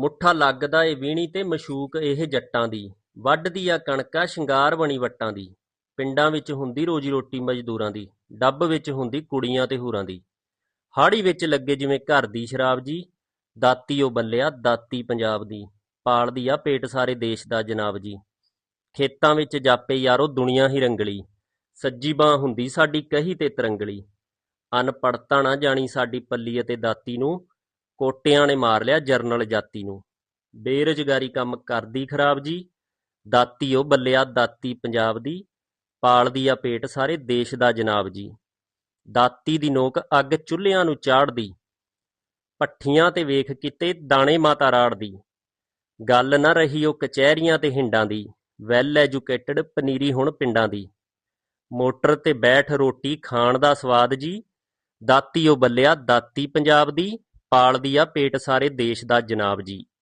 ਮੁੱਠਾ ਲੱਗਦਾ ਏ ਵੀਣੀ ਤੇ ਮਸ਼ੂਕ ਇਹ ਜੱਟਾਂ ਦੀ ਵੱਢਦੀ ਆ ਕਣਕਾਂ ਸ਼ਿੰਗਾਰ ਬਣੀ ਵੱਟਾਂ ਦੀ, ਪਿੰਡਾਂ ਵਿੱਚ ਹੁੰਦੀ ਰੋਜੀ ਰੋਟੀ ਮਜ਼ਦੂਰਾਂ ਦੀ, ਡੱਬ ਵਿੱਚ ਹੁੰਦੀ ਕੁੜੀਆਂ ਤੇ ਹੂਰਾਂ ਦੀ। ਹਾੜੀ ਵਿੱਚ ਲੱਗੇ ਜਿਵੇਂ ਘਰ ਦੀ ਸ਼ਰਾਬ ਜੀ, ਦਾਤੀ ਉਹ ਬੱਲਿਆ ਦਾਤੀ ਪੰਜਾਬ ਦੀ, ਪਾਲਦੀ ਆ ਪੇਟ ਸਾਰੇ ਦੇਸ਼ ਦਾ ਜਨਾਬ ਜੀ। ਖੇਤਾਂ ਵਿੱਚ ਜਾਪੇ ਯਾਰੋ ਦੁਨੀਆ ਹੀ ਰੰਗਲੀ, ਸੱਜੀ ਬਾਹ ਹੁੰਦੀ ਸਾਡੀ ਕਹੀ ਤੇ ਤਰੰਗਲੀ। ਅਨਪੜਤਾ ਨਾ ਜਾਣੀ ਸਾਡੀ ਪੱਲੀ ਅਤੇ ਦਾਤੀ ਨੂੰ ਕੋਟਿਆਂ ਨੇ ਮਾਰ ਲਿਆ ਜਰਨਲ ਜਾਤੀ ਨੂੰ। ਬੇਰੁਜ਼ਗਾਰੀ ਕੰਮ ਕਰਦੀ ਖਰਾਬ ਜੀ, ਦਾਤੀ ਉਹ ਬੱਲਿਆ, ਦਾਤੀ ਪੰਜਾਬ ਦੀ, ਪਾਲਦੀ ਆ ਪੇਟ ਸਾਰੇ ਦੇਸ਼ ਦਾ ਜਨਾਬ ਜੀ। ਦਾਤੀ ਦੀ ਨੋਕ ਅੱਗ ਚੁੱਲ੍ਹਿਆਂ ਨੂੰ ਚਾੜਦੀ ਪੱਠੀਆਂ ਤੇ ਵੇਖ ਕਿਤੇ ਦਾਣੇ ਮਾਤਾ ਰਾੜਦੀ ਗੱਲ ਨਾ ਰਹੀ ਉਹ ਕਚਹਿਰੀਆਂ ਤੇ ਹਿੰਡਾਂ ਦੀ, ਵੈਲ ਐਜੂਕੇਟਡ ਪਨੀਰੀ ਹੁਣ ਪਿੰਡਾਂ ਦੀ। ਮੋਟਰ ਤੇ ਬੈਠ ਰੋਟੀ ਖਾਣ ਦਾ ਸਵਾਦ ਜੀ, ਦਾਤੀ ਉਹ ਬੱਲਿਆ, ਦਾਤੀ ਪੰਜਾਬ ਦੀ ਪਾਲਦੀ ਆ ਪੇਟ ਸਾਰੇ ਦੇਸ਼ ਦਾ ਜਨਾਬ ਜੀ।